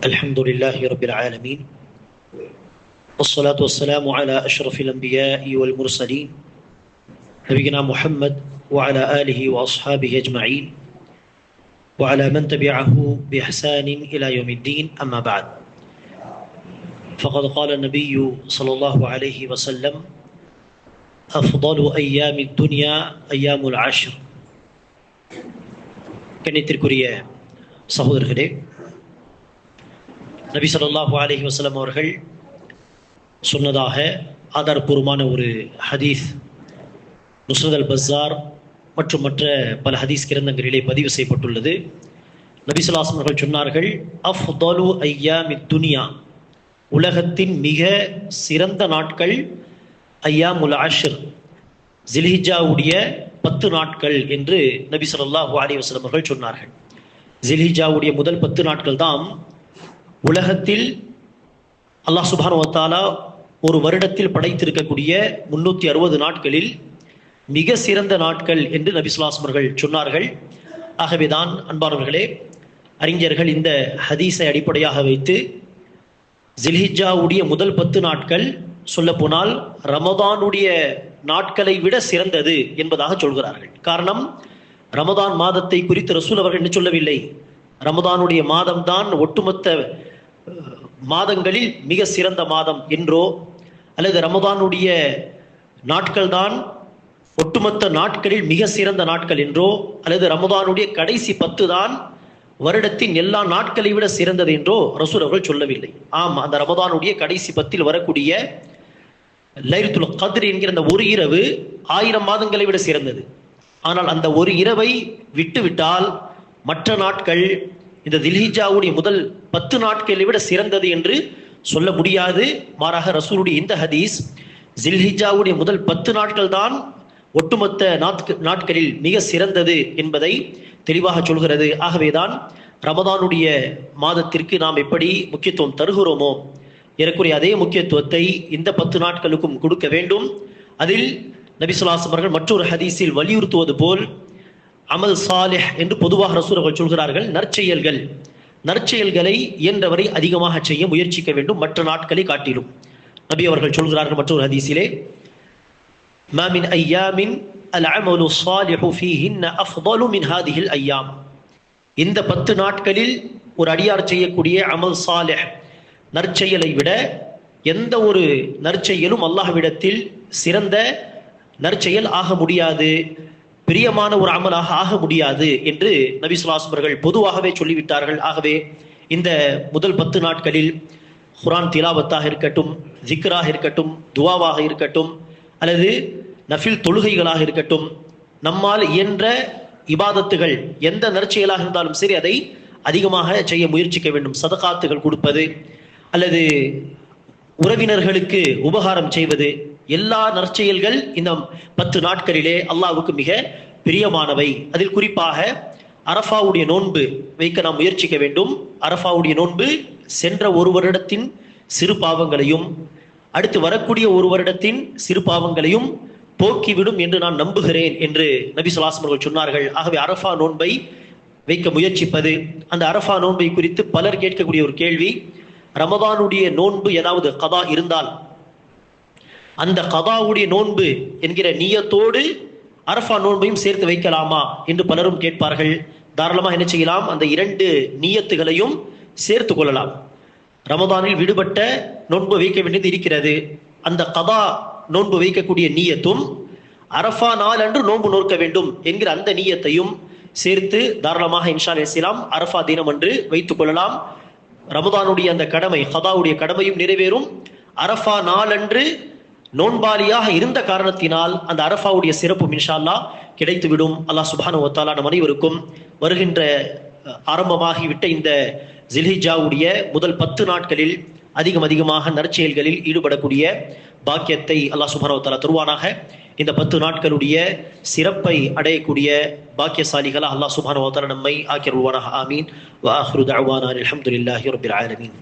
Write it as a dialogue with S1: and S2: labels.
S1: الحمد لله رب العالمين والصلاة والسلام على أشرف الأنبياء والمرسلين نبينا محمد وعلى آله وأصحابه أجمعين وعلى من تبعه بإحسان إلى يوم الدين أما بعد فقد قال النبي صلى الله عليه وسلم أفضل أيام الدنيا أيام العشر கண்ணியத்திற்குரிய சகோதரர்களே நபி சொல்லாஹு அலஹி வசலம் அவர்கள் சொன்னதாக ஆதாரபூர்வமான ஒரு ஹதீஸ். நுஸ்ரத் அல் பஸார் மற்றும் மற்ற பல ஹதீஸ் கிரந்தங்களிலே பதிவு செய்யப்பட்டுள்ளது. நபி ஸல்லல்லாஹு அவர்கள் சொன்னார்கள் அஃதலு ஐயாமி துனியா. உலகத்தின் மிக சிறந்த நாட்கள் ஐயாமுல் ஆஷிர் ஜில்ஹிஜாவுடைய பத்து நாட்கள் என்று நபி சொல்லாஹு அலி வசலம் அவர்கள் சொன்னார்கள். ஜில்ஹிஜாவுடைய முதல் பத்து நாட்கள் தான் உலகத்தில் அல்லாஹ் சுபானுவத்தாலா ஒரு வருடத்தில் படைத்திருக்கக்கூடிய முன்னூற்றி அறுபது நாட்களில் மிக சிறந்த நாட்கள் என்று நபி சொன்னார்கள். ஆகவேதான் அன்பானவர்களே அறிஞர்கள் இந்த ஹதீஸை அடிப்படையாக வைத்து ஜில்ஹிஜாவுடைய முதல் பத்து நாட்கள் சொல்லப்போனால் ரமதானுடைய நாட்களை விட சிறந்தது என்பதாக சொல்கிறார்கள். காரணம் ரமதான் மாதத்தை குறித்து ரசூல் அவர்கள் என்ன சொல்லவில்லை? ரமதானுடைய மாதம்தான் ஒட்டுமொத்த மாதங்களில் மிக சிறந்த மாதம் என்றோ அல்லது ரமதானுடைய நாட்கள் தான் ஒட்டுமொத்த நாட்களில் மிக சிறந்த நாட்கள் என்றோ அல்லது ரமதானுடைய கடைசி பத்து தான் வருடத்தின் எல்லா நாட்களை விட சிறந்தது என்றோ ரசூல் அவர்கள் சொல்லவில்லை. ஆம் அந்த ரமதானுடைய கடைசி பத்தில் வரக்கூடிய லைருத்துல் கதிர் என்கிற அந்த ஒரு இரவு ஆயிரம் மாதங்களை விட சிறந்தது. ஆனால் அந்த ஒரு இரவை விட்டுவிட்டால் மற்ற நாட்கள் இந்த தில்ஹிஜாவுடைய முதல் பத்து நாட்களை விட சிறந்தது என்று சொல்ல முடியாது. மாறாக ரசூலுடைய இந்த ஹதீஸ் ஜில்ஹிஜாவுடைய முதல் பத்து நாட்கள் தான் ஒட்டுமொத்த நாட்களில் மிக சிறந்தது என்பதை தெளிவாக சொல்கிறது. ஆகவேதான் ரமதானுடைய மாதத்திற்கு நாம் எப்படி முக்கியத்துவம் தருகிறோமோ ஏறக்குறைய அதே முக்கியத்துவத்தை இந்த பத்து நாட்களுக்கும் கொடுக்க வேண்டும். அதில் நபிசுல்லாஸ் அவர்கள் மற்றொரு ஹதீஸில் வலியுறுத்துவது போல் அமல் சாலிஹ் என்று பொதுவாக ரசூரர்கள் சொல்கிறார்கள் நற்செயல்கள். நற்செயல்களை இயன்றவரை அதிகமாக செய்ய முயற்சிக்க வேண்டும் மற்ற நாட்களை காட்டிலும். நபி அவர்கள் சொல்கிறார்கள் மற்றொரு ஹதீஸிலே மாமின் ஐயாமின் அல் அமலு சாலிஹு ஃபீஹின்ன அஃதலு மின் ஹாதிஹில் ஐயாம். இந்த பத்து நாட்களில் ஒரு அடியார் செய்யக்கூடிய அமல் சாலிஹ் நற்செயலை விட எந்த ஒரு நற்செயலும் அல்லாஹ்விடத்தில் சிறந்த நற்செயல் ஆக முடியாது. பிரியமான ஒரு அமலாக ஆக முடியாது என்று நபி சுல்லாஸ் பொதுவாகவே சொல்லிவிட்டார்கள். ஆகவே இந்த முதல் பத்து நாட்களில் குரான் திலாவத்தாக இருக்கட்டும் ஜிக்ராக இருக்கட்டும் துவாவாக இருக்கட்டும் அல்லது நஃபில் தொழுகைகளாக இருக்கட்டும் நம்மால் இயன்ற இபாதத்துகள் எந்த நற்செயலாக இருந்தாலும் சரி அதை அதிகமாக செய்ய முயற்சிக்க வேண்டும். சதகாத்துகள் கொடுப்பது அல்லது உறவினர்களுக்கு உபகாரம் செய்வது எல்லா நற்செயல்கள் இந்த பத்து நாட்களிலே அல்லாவுக்கு மிக பிரியமானவை. அதில் குறிப்பாக அரஃபாவுடைய நோன்பு வைக்க நாம் முயற்சிக்க வேண்டும். அரஃபாவுடைய நோன்பு சென்ற ஒரு வருடத்தின் சிறு பாவங்களையும் அடுத்து வரக்கூடிய ஒரு வருடத்தின் சிறு பாவங்களையும் போக்கிவிடும் என்று நான் நம்புகிறேன் என்று நபி சுலாசம் அவர்கள் சொன்னார்கள். ஆகவே அரஃபா நோன்பை வைக்க முயற்சிப்பது அந்த அரஃபா நோன்பை குறித்து பலர் கேட்கக்கூடிய ஒரு கேள்வி ரமதானுடைய நோன்பு ஏதாவது கதா இருந்தால் அந்த கதாவுடைய நோன்பு என்கிற நீயத்தோடு அரஃபா நோன்பையும் சேர்த்து வைக்கலாமா என்று பலரும் கேட்பார்கள். தாராளமாக என்ன செய்யலாம்? அந்த இரண்டு நீயத்துகளையும் சேர்த்து கொள்ளலாம். ரமதானில் விடுபட்ட நோன்பு வைக்க வேண்டியது இருக்கிறது. அந்த கதா நோன்பு வைக்கக்கூடிய நீயத்தும் அரஃபா நாள் அன்று நோன்பு நோக்க வேண்டும் என்கிற அந்த நீயத்தையும் சேர்த்து தாராளமாக இன்ஷா செய்யலாம்? அரஃபா தினம் அன்று வைத்துக் கொள்ளலாம். ரமதானுடைய அந்த கடமை கதாவுடைய கடமையும் நிறைவேறும். அரஃபா நாளன்று நோன்பாளியாக இருந்த காரணத்தினால் அந்த அரஃபாவுடைய சிறப்பு மின்ஷால்லா கிடைத்துவிடும். அல்லாஹ் சுபானு ஒத்தாலா நம் அனைவருக்கும் வருகின்ற ஆரம்பமாகிவிட்ட இந்த ஜில்ஹிஜாவுடைய முதல் பத்து நாட்களில் அதிகம் அதிகமாக நற்செயல்களில் ஈடுபடக்கூடிய பாக்கியத்தை அல்லாஹ் சுபானவத்தாலா தருவானாக. இந்த பத்து நாட்களுடைய சிறப்பை அடையக்கூடிய பாக்கியசாலிகளா அல்லாஹ் சுபானவத்தாலா நம்மை ஆக்கியருவானாக ஆமீன். வாஹ்ரு தஅவானா அல்ஹம்துலில்லாஹி ரப்பில் ஆலமீன்.